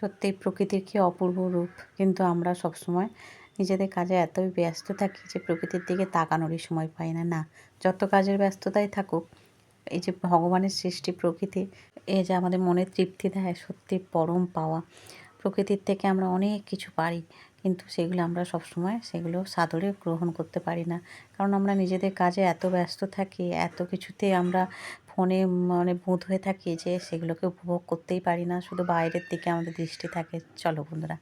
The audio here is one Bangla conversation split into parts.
সত্যি প্রকৃতির কি অপূর্ব রূপ। কিন্তু আমরা সবসময় নিজেদের কাজে এতই ব্যস্ত থাকি যে প্রকৃতির দিকে তাকানোরই সময় পাই না। না, যত কাজের ব্যস্ততাই থাকুক, এই যে ভগবানের সৃষ্টি প্রকৃতি, এ যে আমাদের মনে তৃপ্তি দেয়, সত্যি পরম পাওয়া। প্রকৃতির থেকে আমরা অনেক কিছু পারি, কিন্তু সেগুলো আমরা সবসময় সেগুলো সাদরে গ্রহণ করতে পারি না। কারণ আমরা নিজেদের কাজে এত ব্যস্ত থাকি, এত কিছুতে আমরা ফোনে মানে বুঁদ হয়ে থাকি যে সেগুলোকে উপভোগ করতেই পারি না, শুধু বাইরের দিকে আমাদের দৃষ্টি থাকে। চলো বন্ধুরা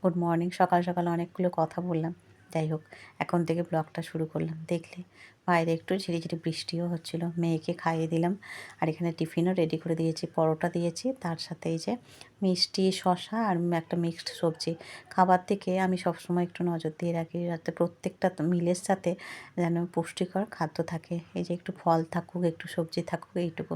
গুড মর্নিং সকাল সকাল অনেকগুলো কথা বললাম। যাই হোক, এখন থেকে ব্লগটা শুরু করলাম। দেখলে বাইরে একটু ঝিরিঝিরি বৃষ্টিও হচ্ছিল। মেয়েকে খাইয়ে দিলাম আর এখানে টিফিনও রেডি করে দিয়েছি, পরোটা দিয়েছি। তার সাথে এই যে মিষ্টি শশা আর একটা মিক্সড সবজি। খাবার থেকে আমি সবসময় একটু নজর দিয়ে রাখি যাতে প্রত্যেকটা মিলের সাথে যেন পুষ্টিকর খাদ্য থাকে। এই যে একটু ফল থাকুক, একটু সবজি থাকুক, এইটুকু।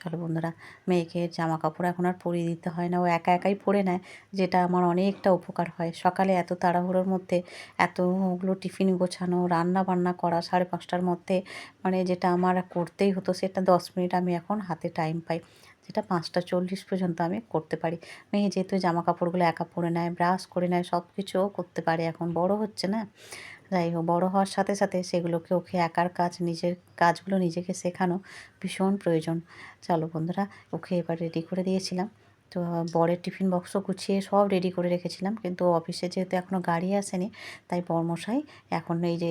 চলো বন্ধুরা, মেয়েকে জামা কাপড় এখন আর পরিয়ে দিতে হয় না। ও একা একাই পরে নেয়, যেটা আমার অনেকটা উপকার হয়। সকালে এত তাড়াহুড়োর মধ্যে এতগুলো টিফিন গোছানো রান্না বান্না করা, সাড়ে পাঁচটার মধ্যে মানে যেটা আমার করতেই হতো সেটা দশ মিনিট আমি এখন হাতে টাইম পাই। যেটা পাঁচটা চল্লিশ পর্যন্ত আমি করতে পারি। মেয়ে যেহেতু জামা কাপড়গুলো একা পরে নেয় ব্রাশ করে নেয় সব কিছুও করতে পারে এখন। বড় হচ্ছে না? যাই হোক, বড়ো হওয়ার সাথে সাথে সেগুলোকে ওকে একার কাজ, নিজের কাজগুলো নিজেকে শেখানো ভীষণ প্রয়োজন। চলো বন্ধুরা, ওকে এবার রেডি করে দিয়েছিলাম। তো বরের টিফিন বক্সও গুছিয়ে সব রেডি করে রেখেছিলাম। কিন্তু অফিসে যেহেতু এখনও গাড়ি আসেনি, তাই বর্মশাই এখন এই যে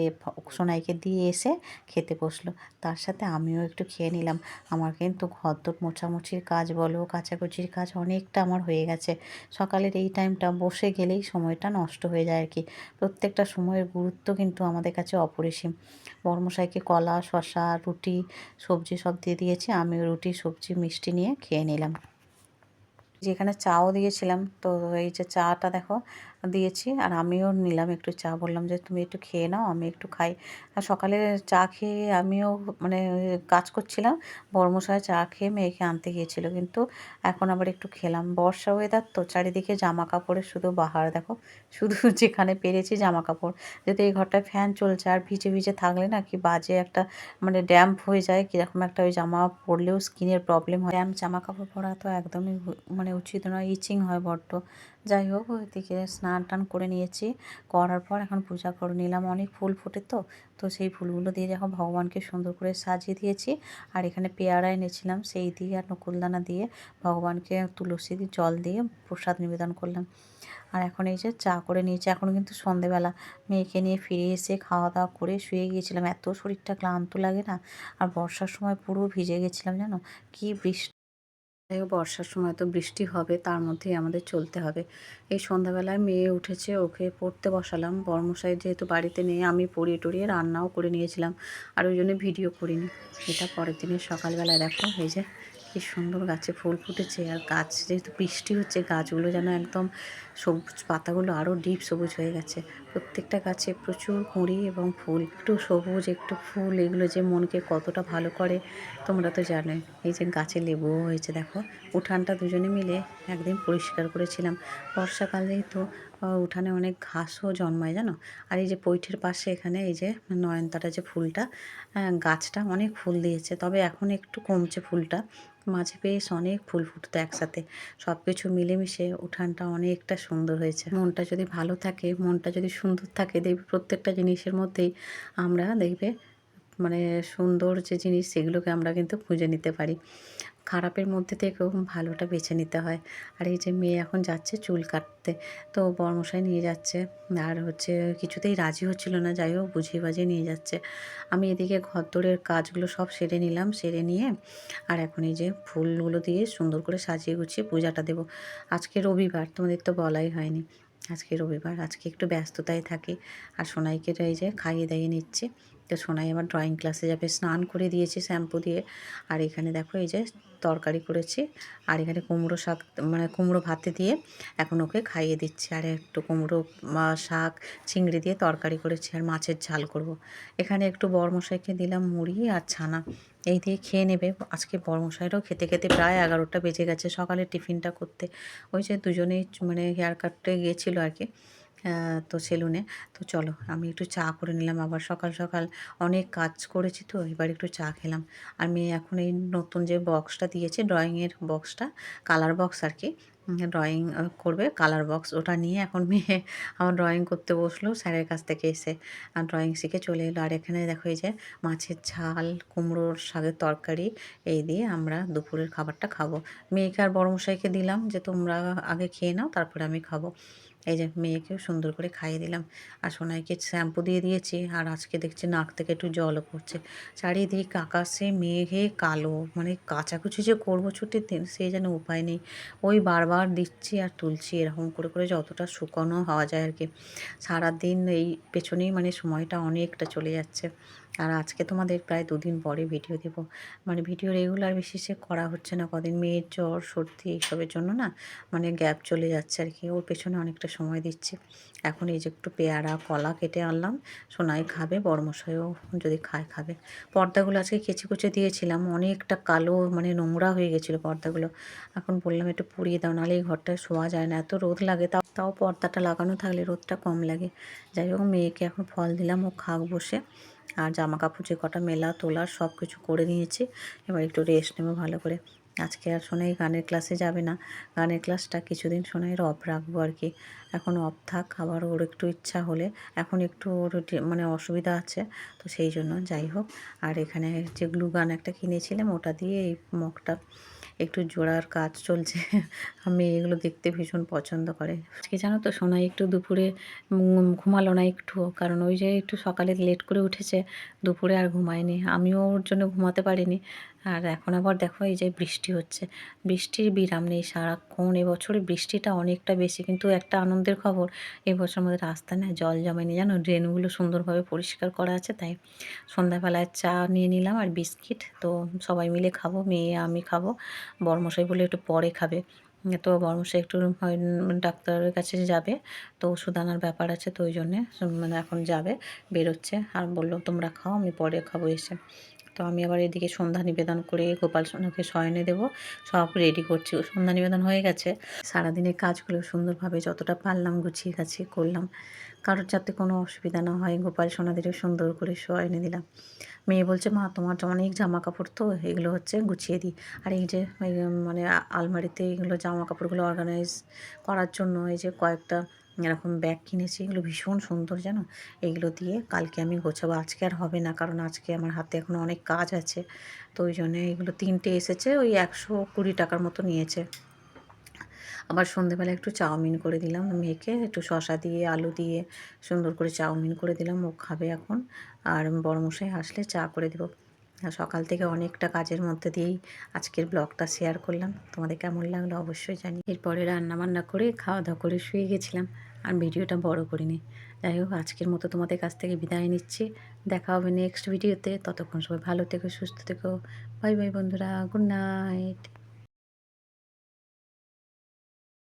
সোনাইকে দিয়ে এসে খেতে বসল। তার সাথে আমিও একটু খেয়ে নিলাম। আমার কিন্তু ঘরদোর মোছামুছির কাজ বলো, কাচাকুচির কাজ অনেকটা আমার হয়ে গেছে। সকালের এই টাইমটা বসে গেলেই সময়টা নষ্ট হয়ে যায় আর কি প্রত্যেকটা সময়ের গুরুত্ব কিন্তু আমাদের কাছে অপরিসীম। বর্মশাইকে কলা শশা রুটি, সবজি সব দিয়ে দিয়েছি। আমিও রুটি, সবজি, মিষ্টি নিয়ে খেয়ে নিলাম। যেখানে চাও দিয়েছিলাম তো এই যে চাটা দেখো দিয়েছি। আর আমিও নিলাম একটু চা। বললাম যে, তুমি একটু খেয়ে নাও, আমি একটু খাই। আর সকালে চা খেয়ে আমিও মানে কাজ করছিলাম। বর্মশায় চা খেয়ে মেয়েকে আনতে গিয়েছিল। কিন্তু এখন আবার একটু খেলাম। বর্ষা ওয়েদার তো, চারিদিকে জামা কাপড়ের শুধু বাহার। দেখো, শুধু যেখানে পেরেছি জামা কাপড় যেহেতু এই ঘরটায় ফ্যান চলছে আর ভিজে ভিজে থাকলে না কি বাজে একটা মানে ড্যাম্প হয়ে যায়। কীরকম একটা ওই জামা পরলেও স্কিনের প্রবলেম হয়। ড্যাম্প জামা কাপড় পরা তো একদমই মানে উচিত নয়। ইচিং হয় বড্ড। যাই হোক ওইদিকে স্নান টান করে নিয়েছি। করার পর এখন পূজা করে নিলাম অনেক ফুল ফোটে তো। তো সেই ফুলগুলো দিয়ে যখন ভগবানকে সুন্দর করে সাজিয়ে দিয়েছি। আর এখানে পেয়ারা এনেছিলাম, সেই দিয়ে আর নকুলদানা দিয়ে ভগবানকে তুলসী দিয়ে জল দিয়ে প্রসাদ নিবেদন করলাম। আর এখন এই যে চা করে নিয়েছি, এখন কিন্তু সন্ধেবেলা। মেয়েকে নিয়ে ফিরে এসে খাওয়া দাওয়া করে শুয়ে গিয়েছিলাম। এত শরীরটা ক্লান্ত লাগে না। আর বর্ষার সময় পুরো ভিজে গেছিলাম জানো? কি বৃষ্টি বর্ষার সময় তো বৃষ্টি হবে, তার মধ্যেই আমাদের চলতে হবে। এই সন্ধ্যাবেলায় মেয়ে উঠেছে, ওকে পড়তে বসালাম। বর্মশাই যেহেতু বাড়িতে নেই, আমি পড়িয়ে টড়িয়ে রান্নাও করে নিয়েছিলাম। আর ওই জন্য ভিডিও করিনি। এটা পরের দিনের সকালবেলায় দেখো, এই যে কি সুন্দর গাছে ফুল ফুটেছে। আর গাছ যেহেতু বৃষ্টি হচ্ছে, গাছগুলো যেন একদম সবুজ, পাতাগুলো আরও ডিপ সবুজ হয়ে গেছে। প্রত্যেকটা গাছে প্রচুর কুঁড়ি এবং ফুল, একটু সবুজ, একটু ফুল, এগুলো যে মনকে কতটা ভালো করে, তোমরা তো জানোই। এই যে গাছে লেবুও হয়েছে, দেখো। উঠানটা দুজনে মিলে একদিন পরিষ্কার করেছিলাম। বর্ষাকালেই তো উঠানে অনেক ঘাসও জন্মায়, জানো? আর এই যে পৈঠের পাশে এখানে এই যে নয়নতারা যে ফুলটা গাছটা অনেক ফুল দিয়েছে। তবে এখন একটু কমছে ফুলটা। মাঝে বেশ অনেক ফুল ফুটতো একসাথে। সব কিছু মিলেমিশে উঠানটা অনেকটা সুন্দর হয়েছে। মনটা যদি ভালো থাকে, মনটা যদি সুন্দর থাকে, দেখবে প্রত্যেকটা জিনিসের মধ্যেই আমরা দেখবে মানে সুন্দর যে জিনিস, সেগুলোকে আমরা কিন্তু খুঁজে নিতে পারি। খারাপের মধ্যে থেকেও ভালোটা বেছে নিতে হয়। আর এই যে মেয়ে এখন যাচ্ছে চুল কাটতে, তো বর্মশাই নিয়ে যাচ্ছে। আর হচ্ছে কিছুতেই রাজি হচ্ছিল না, যাই হোক বুঝিয়ে বাজিয়ে নিয়ে যাচ্ছে। আমি এদিকে ঘরদোরের কাজগুলো সব সেরে নিলাম, সেরে নিয়ে আর এখন এই যে ফুলগুলো দিয়ে সুন্দর করে সাজিয়ে গুছিয়ে পূজাটা দেবো। আজকে রবিবার, তোমাদের তো বলাই হয়নি। আজকে রবিবার, আজকে একটু ব্যস্ততায় থাকি। আর সোনাইকে এই যে খাইয়ে দাইয়ে নিচ্ছে। তো সোনাই আবার ড্রয়িং ক্লাসে যাবে। স্নান করে দিয়েছি শ্যাম্পু দিয়ে। আর এখানে দেখো, এই যে তরকারি করেছি। আর এখানে কুমড়ো শাক মানে কুমড়ো ভাতে দিয়ে এখন ওকে খাইয়ে দিচ্ছি। আর একটু কুমড়ো শাক, চিংড়ি দিয়ে তরকারি করেছি। আর মাছের ঝাল করব। এখানে একটু বরমশাইকে দিলাম মুড়ি আর ছানা। এই দিয়ে খেয়ে নেবে। আজকে বরমশাইরাও খেতে খেতে প্রায় এগারোটা বেজে গেছে সকালে টিফিনটা করতে। ওই যে দুজনেই মানে হেয়ার কাটতে গিয়েছিল আর কি। তো সেলুনে। তো চলো, আমি একটু চা করে নিলাম। আবার সকাল সকাল অনেক কাজ করেছি তো, এবার একটু চা খেলাম। আর মেয়ে এখন এই নতুন যে বক্সটা দিয়েছে ড্রয়িংয়ের বক্সটা কালার বক্স আর কি ড্রয়িং করবে কালার বক্স ওটা নিয়ে এখন মেয়ে আমার ড্রয়িং করতে বসল, স্যারের কাছ থেকে এসে, আর ড্রয়িং শিখে চলে এলো। আর এখানে দেখো এই যে মাছের ঝাল, কুমড়োর শাকের তরকারি, এই দিয়ে আমরা দুপুরের খাবারটা খাব। মেয়েকে আর বড়মশাইকে দিলাম যে তোমরা আগে খেয়ে নাও, তারপরে আমি খাব। এই যে মেয়েকেও সুন্দর করে খাইয়ে দিলাম। আর সোনাইকে শ্যাম্পু দিয়ে দিয়েছি। আর আজকে দেখছি নাক থেকে একটু জলও পড়ছে। চারিদিক আকাশে মেঘে কালো। মানে কাচাকুচি যে করব ছুটির দিন সেই যেন উপায় নেই। ওই বারবার দিচ্ছি আর তুলছি। এরকম করে করে যতটা শুকানো হওয়া যায় আর কি। সারাদিন এই পেছনেই মানে সময়টা অনেকটা চলে যাচ্ছে। আর আজকে তোমাদের প্রায় দুদিন পরে ভিডিও দেব। মানে ভিডিও রেগুলার বেসিসে করা হচ্ছে না। কদিন মেয়ের জ্বর, সর্দি এইসবের জন্য না মানে গ্যাপ চলে যাচ্ছে আর কি। ওর পেছনে অনেকটা সময় দিচ্ছি। এখন এই যে একটু পেয়ারা, কলা কেটে আনলাম। সোনাই খাবে বড়মশাইও যদি খায়, খাবে। পর্দাগুলো আজকে কেচে কুচে দিয়েছিলাম। অনেকটা কালো মানে নোংরা হয়ে গেছিল পর্দাগুলো। এখন বললাম একটু পুড়িয়ে দাও, নাহলে এই ঘরটায় শোয়া যায় না। এত রোদ লাগে, তাও তাও পর্দাটা লাগানো থাকলে রোদটা কম লাগে। যাই হোক, মেয়েকে এখন ফল দিলাম। ও খাক বসে। আর জামা কাপড় যে কটা মেলা, তোলার সব কিছু করে নিয়েছি। এবার একটু রেস্ট নেব ভালো করে। আজকে আর সোনাই গানের ক্লাসে যাবে না। গানের ক্লাসটা কিছুদিন সোনাইয়ের অফ রাখব আর কি। এখন অফ থাক, আবার ওর একটু ইচ্ছা হলে। এখন একটু ওর মানে অসুবিধা আছে, তো সেই জন্য যাই হোক। আর এখানে যে গ্লু গান একটা কিনেছিলাম, ওটা দিয়ে এই মগটা একটু জোড়ার কাজ চলছে। আমি এগুলো দেখতে ভীষণ পছন্দ করে। আজকে জানো তো সোনাই একটু দুপুরে ঘুমালো না একটু, কারণ ওই যে একটু সকালে লেট করে উঠেছে, দুপুরে আর ঘুমায়নি। আমিও ওর জন্য ঘুমাতে পারিনি। আর এখন আবার দেখো এই যে বৃষ্টি হচ্ছে। বৃষ্টির বিরাম নেই সারাক্ষণ। এবছরে বৃষ্টিটা অনেকটা বেশি, কিন্তু একটা আনন্দের খবর, এবছর আমাদের রাস্তা না জল জমেনি, জানো? ড্রেনগুলো সুন্দরভাবে পরিষ্কার করা আছে, তাই সন্ধ্যাবেলায় চা নিয়ে নিলাম আর বিস্কিট। তো সবাই মিলে খাব, মেয়ে, আমি খাব। বড়মশাই বলে একটু পরে খাবে। তো বড়মশাই একটু ডাক্তারের কাছে যাবে। তো ওষুধ আনার ব্যাপার আছে, তো ওই জন্যে মানে এখন যাবে, বেরোচ্ছে। আর বলল, তোমরা খাও, আমি পরে খাব এসে। তো আমি আবার এদিকে সন্ধ্যা নিবেদন করে গোপাল সোনাকে শয়নে দেবো। সব রেডি করছি। সন্ধ্যা নিবেদন হয়ে গেছে। সারাদিনের কাজগুলো সুন্দরভাবে যতটা পারলাম গুছিয়ে গাছিয়ে করলাম। কারোর যাতে কোনো অসুবিধা না হয়, গোপাল সোনাদেরও সুন্দর করে শোয়া এনে দিলাম। মেয়ে বলছে, মা, তোমার অনেক জামা কাপড় তো, এগুলো হচ্ছে গুছিয়ে দিই। আর এই যে মানে আলমারিতে এগুলো জামা কাপড়গুলো অর্গানাইজ করার জন্য এই যে কয়েকটা এরকম ব্যাগ কিনেছি, এগুলো ভীষণ সুন্দর, জানো? এইগুলো দিয়ে কালকে আমি গোছাবো। আজকে আর হবে না, কারণ আজকে আমার হাতে এখনও অনেক কাজ আছে। তো ওই জন্য এগুলো তিনটে এসেছে, ওই একশো কুড়ি টাকার মতো নিয়েছে। আবার সন্ধেবেলা একটু চাউমিন করে দিলাম মেয়েকে একটু শসা দিয়ে, আলু দিয়ে সুন্দর করে চাউমিন করে দিলাম, ও খাবে এখন। আর বড়মশাই আসলে চা করে দেবো। সকাল থেকে অনেকটা কাজের মধ্যে দিয়েই আজকের ব্লগটা শেয়ার করলাম। তোমাদের কেমন লাগল অবশ্যই জানি এরপরে রান্না বান্না করে খাওয়া দাওয়া করে শুয়ে গেছিলাম, আর ভিডিওটা বড় করিনি। যাই হোক, আজকের মতো তোমাদের কাছ থেকে বিদায় নিচ্ছি। দেখা হবে নেক্সট ভিডিওতে ততক্ষণ সবাই ভালো থেকো, সুস্থ থেকো। বাই বাই বন্ধুরা গুড নাইট